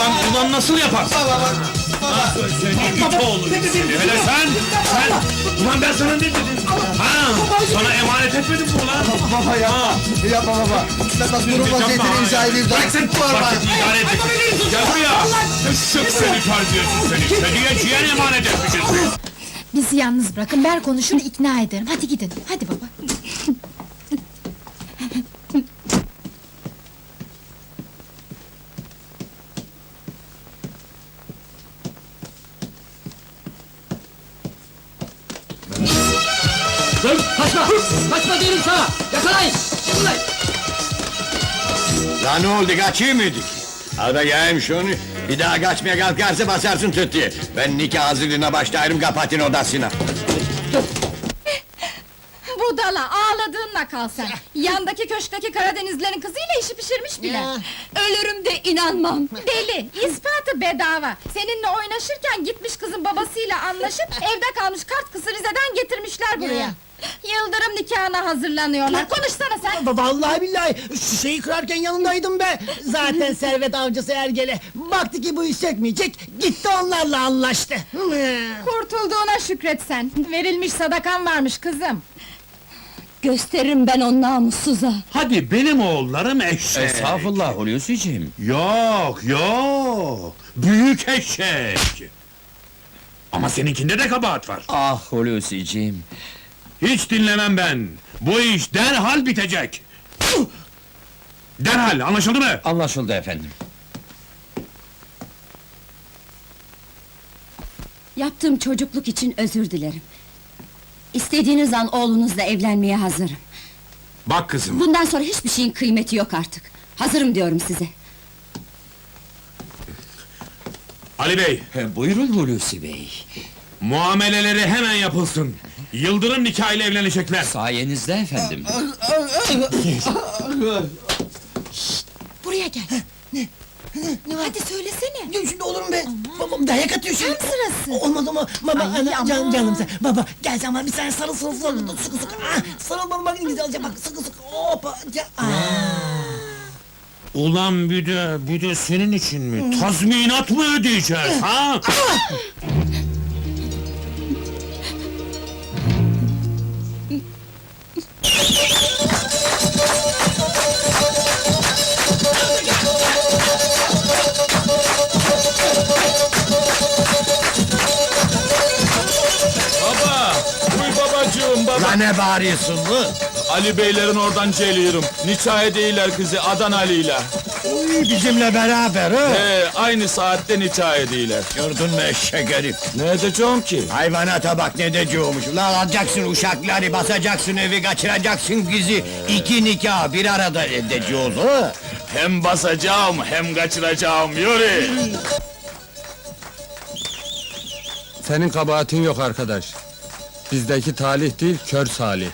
Ulan, ulan nasıl yaparsın? Ha, Seni it oğlu seni. Hele sen, sen. Ulan ben sana ne dedim? Ha, sana emanet etmedim mi ulan? Baba yapma. Yapma baba. Ben bak durum Yapma vaziyetinin ha. müsaadeniz Bırak sen vakit idare et. Gel buraya. Şık seni terbiyesiz seni. Kediye ciğer emanet etmişiz biz. Bizi yalnız bırakın, ben konuşur ikna ederim. Hadi gidin, hadi baba. Kaçma! Diyorum sana! Yakalayın! Yakalayın! Lan ne oldu kaçıyor muyduk? Al bakayım şunu. Bir daha kaçmaya kalkarsa basarsın tüttüye. Ben nikah hazırlığına başlarım kapatın odasına. Budala ağladığınla kal sen. Yandaki köşkteki Karadenizlerin kızıyla işi pişirmiş bile. Ölürüm de inanmam. Deli, ispatı bedava. Seninle oynaşırken gitmiş kızın babasıyla anlaşıp evde kalmış kart kızı Rize'den getirmişler buraya. Yıldırım nikahına hazırlanıyorlar. Konuşsana sen. Vallahi billahi şu şeyi kırarken yanındaydım be. Zaten servet avcısı Ergele. Baktı ki bu iş çekmeyecek. Gitti onlarla anlaştı. Kurtulduğuna şükret sen. Verilmiş sadakan varmış kızım. Gösteririm ben o namussuza. Hadi benim oğullarım eşek. Estağfurullah Hulusi'ciğim. Yok yok. Büyük eşek. Ama seninkinde de kabahat var. Ah Hulusi'ciğim. Hiç dinlemem ben. Bu iş derhal bitecek. Derhal anlaşıldı mı? Anlaşıldı efendim. Yaptığım çocukluk için özür dilerim. İstediğiniz an oğlunuzla evlenmeye hazırım. Bak kızım. Bundan sonra hiçbir şeyin kıymeti yok artık. Hazırım diyorum size. Ali Bey, He, buyurun Hulusi Bey. Muameleleri hemen yapılsın. Yıldırım nikahıyla evlenecekler. Sayenizde efendim. Buraya gel. Hadi söylesene. Ya Şimdi olur mu be? Babam dayak atıyor şimdi. Tam sırası. Olmaz ama baba Ay, ana, aman. can, canım sen. Baba gel sen bana bir sen sarıl sarıl sarıl sıkı sıkı. Ah, sarıl bana bak alacağım bak sıkı sıkı. Hoppa. Ya, ah. Ulan bir de, bir de senin için mi? Tazminat mı ödeyeceğiz ha? Ne bağırıyorsun bu? Ali beylerin oradan geliyorum. Nikah değiller kızı Adan Ali'yle. Uy, bizimle beraber ha? He, aynı saatte nikah ediyorlar. Gördün mü eşek herif? Ne edeceğim ki? Hayvanata bak ne deciyormuş. Lan alacaksın uşakları, basacaksın evi, kaçıracaksın kızı. İki nikah bir arada edeceğiz ha? Hem basacağım hem kaçıracağım yürü! Senin kabahatin yok arkadaş. Bizdeki talih değil, kör salih.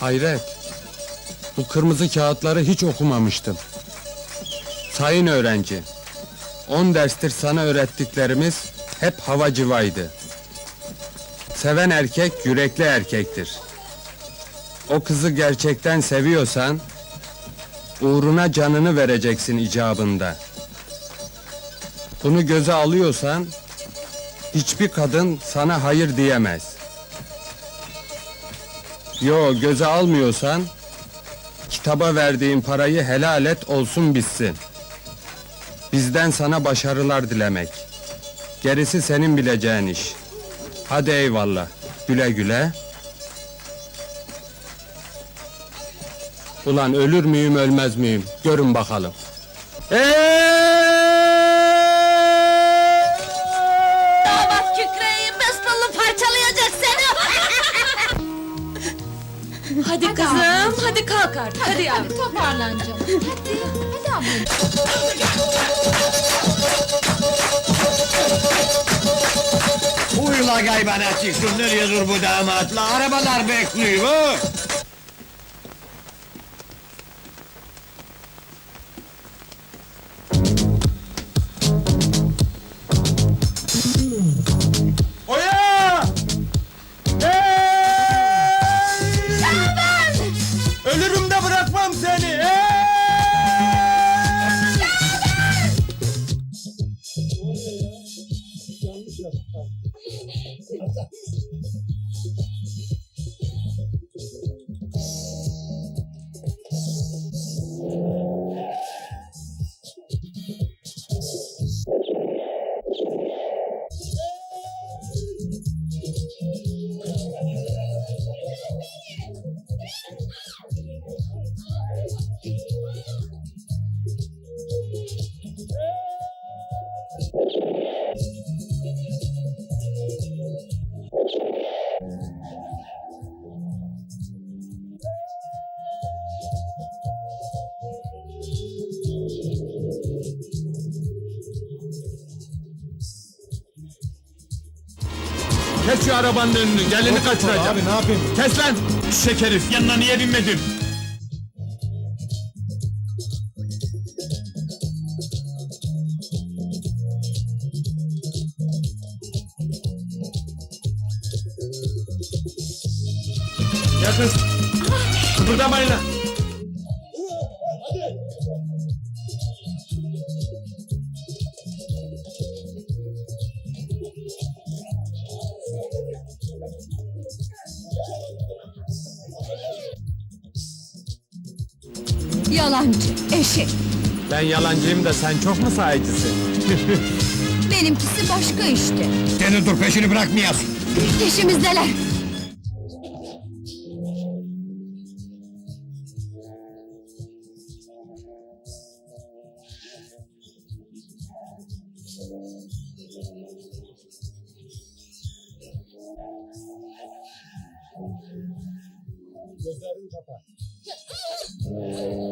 Hayret! Bu kırmızı kağıtları hiç okumamıştım. Sayın öğrenci, on derstir sana öğrettiklerimiz hep hava cıvaydı. Seven erkek yürekli erkektir. O kızı gerçekten seviyorsan, uğruna canını vereceksin icabında. Bunu göze alıyorsan, hiçbir kadın sana hayır diyemez. Yo, göze almıyorsan, kitaba verdiğin parayı helal et olsun bitsin. Bizden sana başarılar dilemek. Gerisi senin bileceğin iş. Hadi eyvallah. Güle güle. Ulan ölür müyüm ölmez miyim? Görün bakalım. Damat kükreyi besnalı parçalayacak seni! Hadi kızım, hadi kalk artık. Hadi, hadi toparlan canım. Hadi, hadi abla. Uyla gaybana çıksın, nereye dur bu damatla? Arabalar bekliyor Kes şu arabanın önünü, gelini kaçıracağım. Abi ne yapayım? Kes lan! Şeker herif yanına niye binmedin? Ya kız! Kıpırdamayın lan! Yalancı, eşek. Ben yalancıyım da sen çok mu sahicisin? Benimkisi başka işte. Deniz dur peşini bırakmayasın. Peşimizdeler. Vay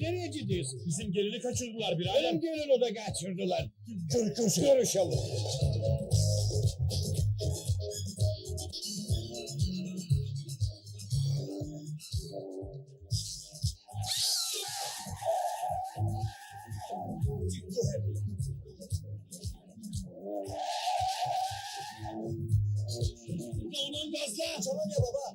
nereye gidiyorsun? Bizim gelini kaçırdılar bir Benim gelin o da kaçırdılar. Dur dur görüşelim. Ulan gazla! Ya baba.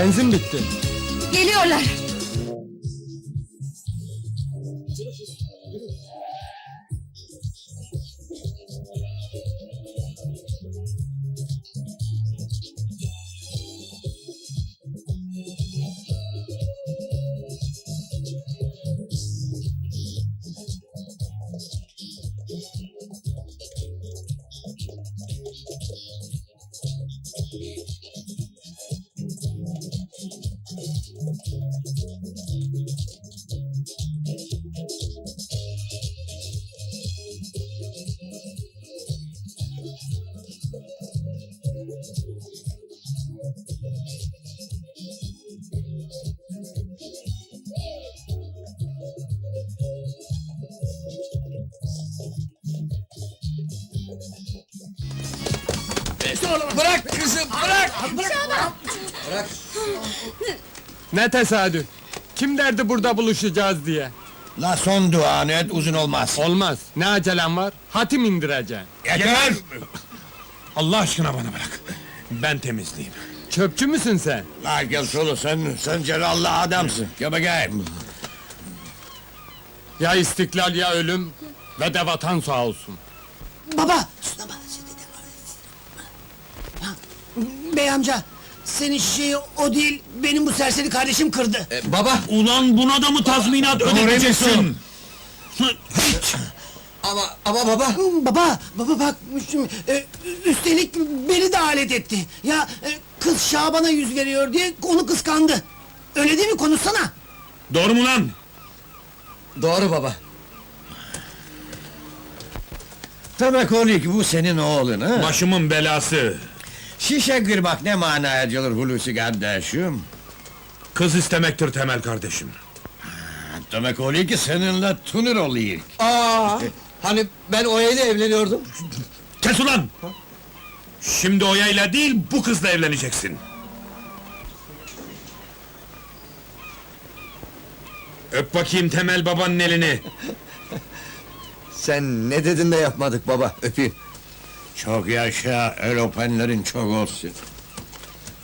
Benzin bitti. Geliyorlar. Bırak kızım bırak. Ne tesadüf. Kim derdi burada buluşacağız diye. La son duanı et uzun olmaz. Olmaz. Ne acelem var? Hatim indireceksin. Yeter. Allah aşkına bana bırak. Ben temizleyeyim. Çöpçü müsün sen? La gel solu sen, sen celallı adamsın. Gel bakayım. Ya istiklal ya ölüm ve de vatan sağ olsun. Baba! Ha, Bey amca, senin şişeyi o değil, benim bu serseri kardeşim kırdı. baba. Ulan buna da mı tazminat ödeyeceksin? Ama ama baba. Baba, baba bak, e, üstelik beni de alet etti. Ya e, kız Şaban'a yüz veriyor diye onu kıskandı. Öyle değil mi? Konuşsana. Doğru mu lan? Doğru baba. Demek oluyor ki bu senin oğlun ha? Başımın belası. Şişe kırmak ne manaya gelir Hulusi kardeşim? Kız istemektir Temel kardeşim. Demek oluyor ki seninle tunur oluyor. Aa, hani ben Oya ile evleniyordum. Kes ulan! Şimdi Oya'yla değil, bu kızla evleneceksin. Öp bakayım Temel babanın elini. Sen ne dedin de yapmadık baba, öpeyim. Çok yaşa, el öpenlerin çok olsun.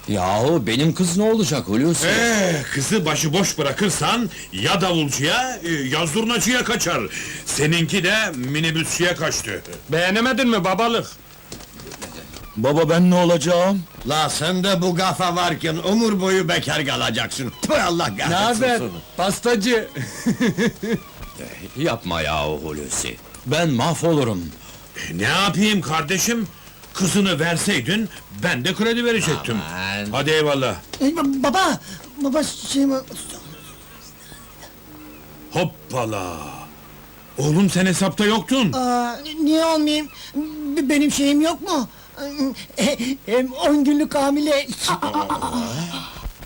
Yahu benim kız ne olacak Hulusi? Ee, kızı başıboş bırakırsan ya davulcuya e, ya zurnacıya kaçar. Seninki de minibüsçüye kaçtı. Beğenemedin mi babalık? Baba ben ne olacağım? La sende bu kafa varken umur boyu bekar kalacaksın. Tüh Allah Ne kahretsin haber? seni. Pastacı. Yapma yahu Hulusi. Ben mahvolurum. E, ne yapayım kardeşim? Kızını verseydin ben de kredi verecektim. Aman. Hadi eyvallah. E, ba- baba, baba şey? Hoppala. Oğlum sen hesapta yoktun. Aa, niye olmayayım? Benim şeyim yok mu? E, Hem on günlük hamile.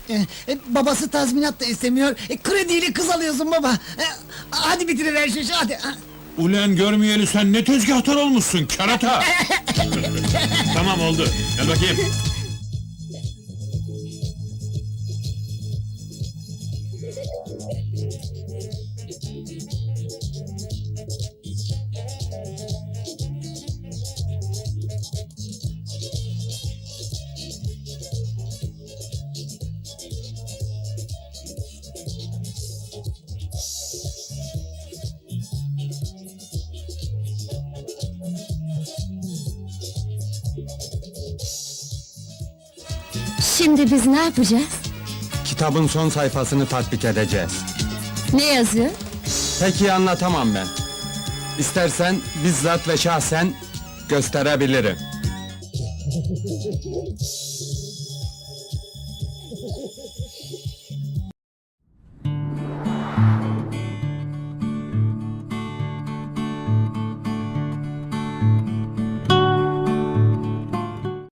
E, e, Babası tazminat da istemiyor. E, Krediyle kız alıyorsun baba. Hadi bitiriver şu hadi. Ulan görmeyeli sen ne tezgahtar olmuşsun kerata. tamam oldu. Gel bakayım. Şimdi biz ne yapacağız? Kitabın son sayfasını tatbik edeceğiz. Ne yazıyor? Pek iyi anlatamam ben. İstersen bizzat ve şahsen gösterebilirim.